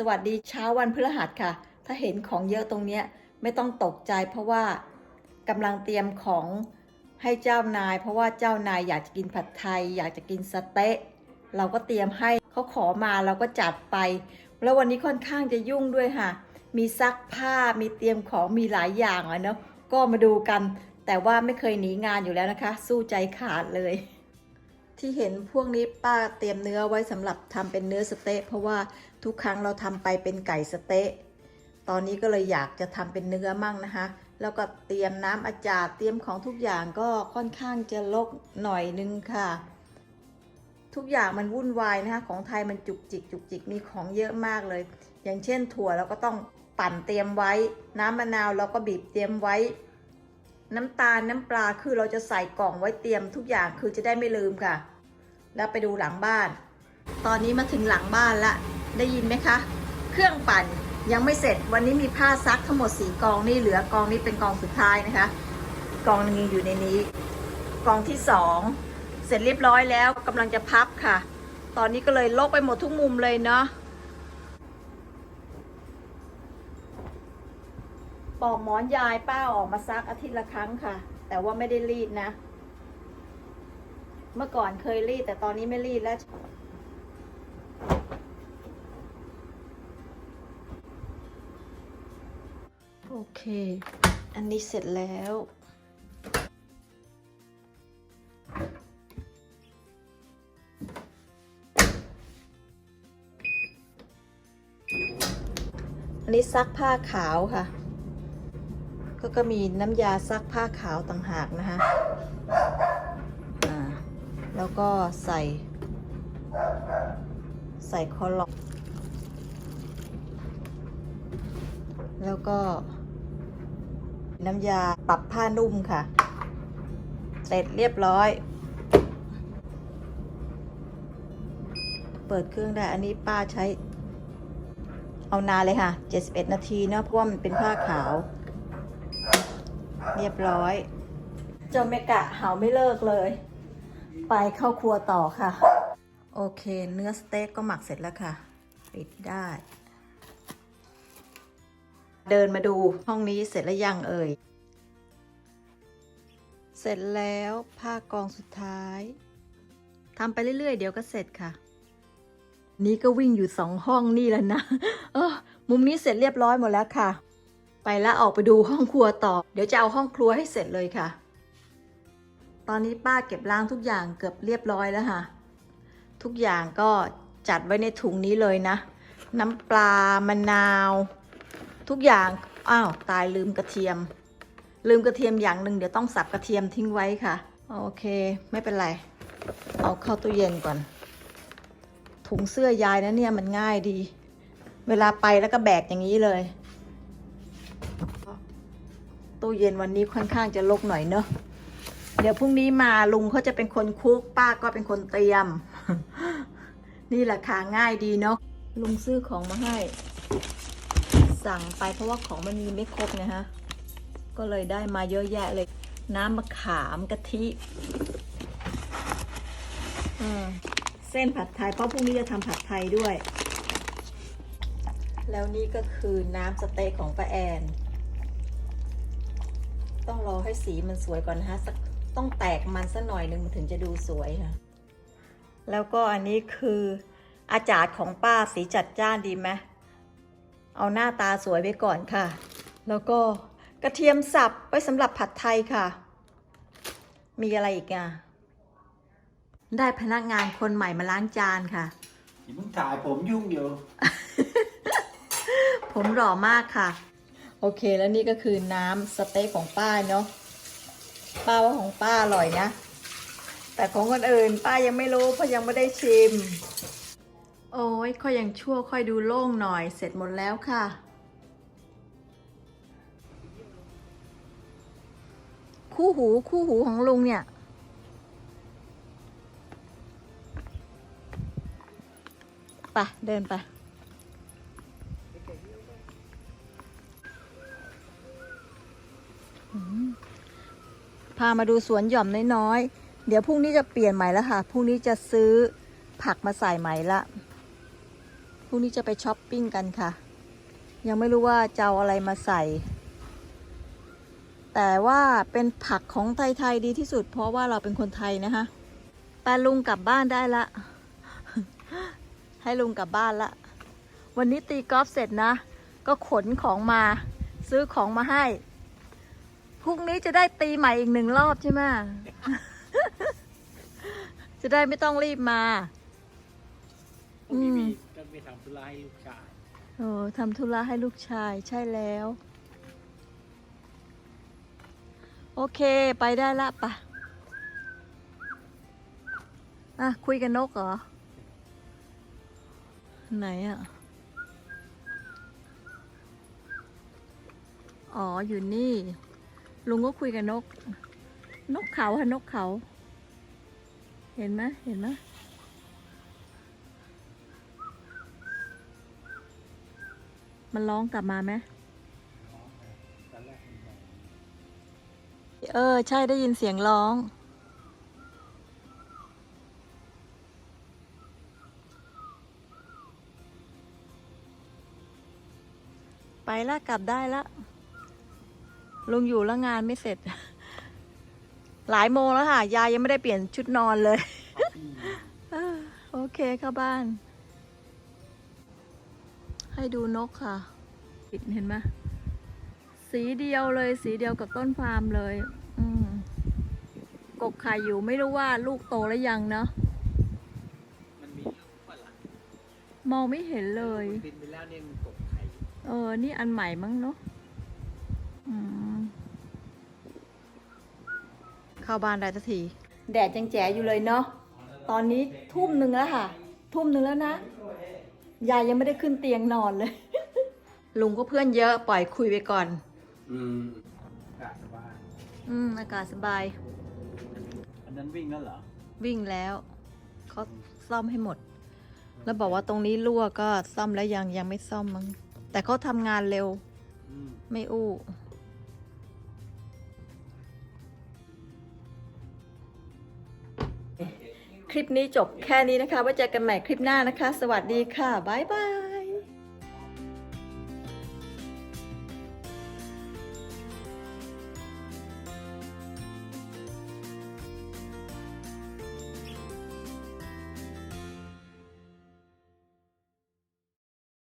สวัสดีเช้าวันพฤหัสค่ะ ถ้าเห็นของเยอะตรงเนี้ยไม่ต้องตกใจเพราะว่ากำลังเตรียมของให้เจ้านาย เพราะว่าเจ้านายอยากจะกินผัดไทย อยากจะกินสเต๊ะ เราก็เตรียมให้เขาขอมาเราก็จัดไป แล้ววันนี้ค่อนข้างจะยุ่งด้วยค่ะ มีซักผ้ามีเตรียมของมีหลายอย่างอะเนาะก็มาดูกัน แต่ว่าไม่เคยหนีงานอยู่แล้วนะคะ สู้ใจขาดเลย ที่เห็นพวกนี้ป้าเตรียมเนื้อไว้สำหรับทำเป็นเนื้อสเต๊ะเพราะว่าทุกครั้งเราทำไปเป็นไก่สเต๊ะตอนนี้ก็เลยอยากจะทำเป็นเนื้อมั่งนะคะ แล้วก็เตรียมน้ำอาจารย์เตรียมของทุกอย่างก็ค่อนข้างจะลกหน่อยนึงค่ะ ทุกอย่างมันวุ่นวายนะคะของไทยมันจุกจิกจุกจิกมีของเยอะมากเลย อย่างเช่นถั่วเราก็ต้องปั่นเตรียมไว้ น้ำมะนาวเราก็บีบเตรียมไว้ น้ำตาลน้ำปลาคือเราจะใส่กล่องไว้เตรียมทุกอย่างคือจะได้ไม่ลืมค่ะ แล้วไปดูหลังบ้าน ตอนนี้มาถึงหลังบ้านละ ได้ยินไหมคะ เครื่องปั่นยังไม่เสร็จวันนี้มีผ้าซักทั้งหมดสีกองนี่เหลือกองนี้เป็นกองสุดท้ายนะคะ กองนึงอยู่ในนี้ กองที่สองเสร็จเรียบร้อยแล้วกำลังจะพับค่ะ ตอนนี้ก็เลยลกไปหมดทุกมุมเลยเนาะ ปอกหมอนยายป้าออกมาซักอาทิตย์ละครั้งค่ะ แต่ว่าไม่ได้รีดนะ เมื่อก่อนเคยรีดแต่ตอนนี้ไม่รีดแล้ว โอเค อันนี้เสร็จแล้วอันนี้ซักผ้าขาวค่ะ ก็ก็มีน้ำยาซักผ้าขาวต่างหากนะคะแล้วก็ใส่ ใส่คอล็อก แล้วก็ น้ำยาปรับผ้านุ่มค่ะ เสร็จเรียบร้อย เปิดเครื่องได้ อันนี้ป้าใช้ เอานานเลยค่ะ 71 นาทีเนาะเพราะว่ามันเป็นผ้าขาว เรียบร้อยเจ้าเมกะเห่าไม่เลิกเลย ไปเข้าครัวต่อค่ะ โอเค เนื้อสเต็กก็หมักเสร็จแล้วค่ะ ปิดได้ เดินมาดูห้องนี้เสร็จแล้วยังเอ่ย เสร็จแล้วผ้ากองสุดท้ายทำไปเรื่อยๆ เดี๋ยวก็เสร็จค่ะ นี่ก็วิ่งอยู่สองห้องนี่แล้วนะเออมุมนี้เสร็จเรียบร้อยหมดแล้วค่ะ ไปแล้วออกไปดูห้องครัวต่อ เดี๋ยวจะเอาห้องครัวให้เสร็จเลยค่ะ ตอนนี้ป้าเก็บล้างทุกอย่างเกือบเรียบร้อยแล้วค่ะ ทุกอย่างก็จัดไว้ในถุงนี้เลยนะ น้ำปลามะนาว ทุกอย่าง อ้าวตายลืมกระเทียม ลืมกระเทียมอย่างหนึ่งเดี๋ยวต้องสับกระเทียมทิ้งไว้ค่ะ โอเค ไม่เป็นไร เอาเข้าตู้เย็นก่อน ถุงเสื้อยายนะเนี่ยมันง่ายดี เวลาไปแล้วก็แบกอย่างนี้เลย ตู้เย็นวันนี้ค่อนข้างจะลกหน่อยเนอะเดี๋ยวพรุ่งนี้มาลุงเขาจะเป็นคนคุกป้าก็เป็นคนเตรียม นี่แหละค่ะง่ายดีเนาะลุงซื้อของมาให้ สั่งไปเพราะว่าของมันมีไม่ครบนะฮะ ก็เลยได้มาเยอะแยะเลย น้ำมะขามกะทิเออเส้นผัดไทยเพราะพรุ่งนี้จะทำผัดไทยด้วย แล้วนี่ก็คือน้ำสเต๊กของป้าแอน ต้องรอให้สีมันสวยก่อนนะฮะสักต้องแตกมันสักหน่อยหนึ่งมันถึงจะดูสวยค่ะ แล้วก็อันนี้คืออาจารย์ของป้าสีจัดจ้านดีไหมเอาหน้าตาสวยไปก่อนค่ะ แล้วก็กระเทียมสับไว้สำหรับผัดไทยค่ะ มีอะไรอีกอะ ได้พนักงานคนใหม่มาล้างจานค่ะอย่าเพิ่งถ่ายผมยุ่งอยู่ ผมหล่อมากค่ะ โอเคแล้วนี่ก็คือน้ำสเต๊กของป้าเนาะป้าว่าของป้าอร่อยนะ แต่ของคนอื่นป้ายังไม่รู้เพราะยังไม่ได้ชิม โอ้ยค่อยยังชั่วค่อยดูโล่งหน่อยเสร็จหมดแล้วค่ะ คู่หูคู่หูของลุงเนี่ยไปเดินไป พามาดูสวนหย่อมน้อยๆ เดี๋ยวพรุ่งนี้จะเปลี่ยนใหม่แล้วค่ะ พรุ่งนี้จะซื้อผักมาใส่ใหม่ละ พรุ่งนี้จะไปช้อปปิ้งกันค่ะ ยังไม่รู้ว่าจะเอาอะไรมาใส่ แต่ว่าเป็นผักของไทยๆดีที่สุด เพราะว่าเราเป็นคนไทยนะคะไปลุงกลับบ้านได้ละ ให้ลุงกลับบ้านละ วันนี้ตีกอล์ฟเสร็จนะ ก็ขนของมา ซื้อของมาให้ พรุ่งนี้จะได้ตีใหม่อีกหนึ่งรอบใช่ไหม จะได้ไม่ต้องรีบมาพรุ่งนี้อืมมีต้องไปทำธุระให้ลูกชายโอ้ทำธุระให้ลูกชายใช่แล้ว โอเคไปได้ละปะอะ คุยกับนกเหรอ ไหนอะ อ๋อ อยู่นี่ ลุงก็คุยกับนก นกเขาฮะนกเขา เห็นไหมเห็นไหมมันร้องกลับมาไหมเออ ใช่ได้ยินเสียงร้อง ไปละกลับได้ละ ลุงอยู่แล้วงานไม่เสร็จ หลายโมงแล้วค่ะ ยายยังไม่ได้เปลี่ยนชุดนอนเลยเออโอเคเข้าบ้าน ให้ดูนกค่ะเห็นไหมสีเดียวเลยสีเดียวกับต้นฟาร์มเลย อืมกกไข่อยู่ไม่รู้ว่าลูกโตแล้วยังเนาะมันมีลูกฝรั่งมองไม่เห็นเลยบินไปแล้วเนี่ยมันกบไข่เออ นี่อันใหม่มั้งเนาะอืม เข้าบ้านได้สักที แดดยังแจ๋อยู่เลยเนาะ ตอนนี้ทุ่มหนึ่งแล้วค่ะ ทุ่มหนึ่งแล้วนะ ยายยังไม่ได้ขึ้นเตียงนอนเลย ลุงก็เพื่อนเยอะปล่อยคุยไปก่อน อืมกาดบ้านอืมอากาศสบาย อันนั้นวิ่งแล้วเหรอ วิ่งแล้ว เขาซ่อมให้หมด แล้วบอกว่าตรงนี้รั่วก็ซ่อมแล้วยังยังไม่ซ่อมมั้ง แต่เขาทำงานเร็วอืมไม่อู้ คลิปนี้จบแค่นี้นะคะไว้เจอกันใหม่คลิปหน้านะคะ สวัสดีค่ะ บ๊ายบาย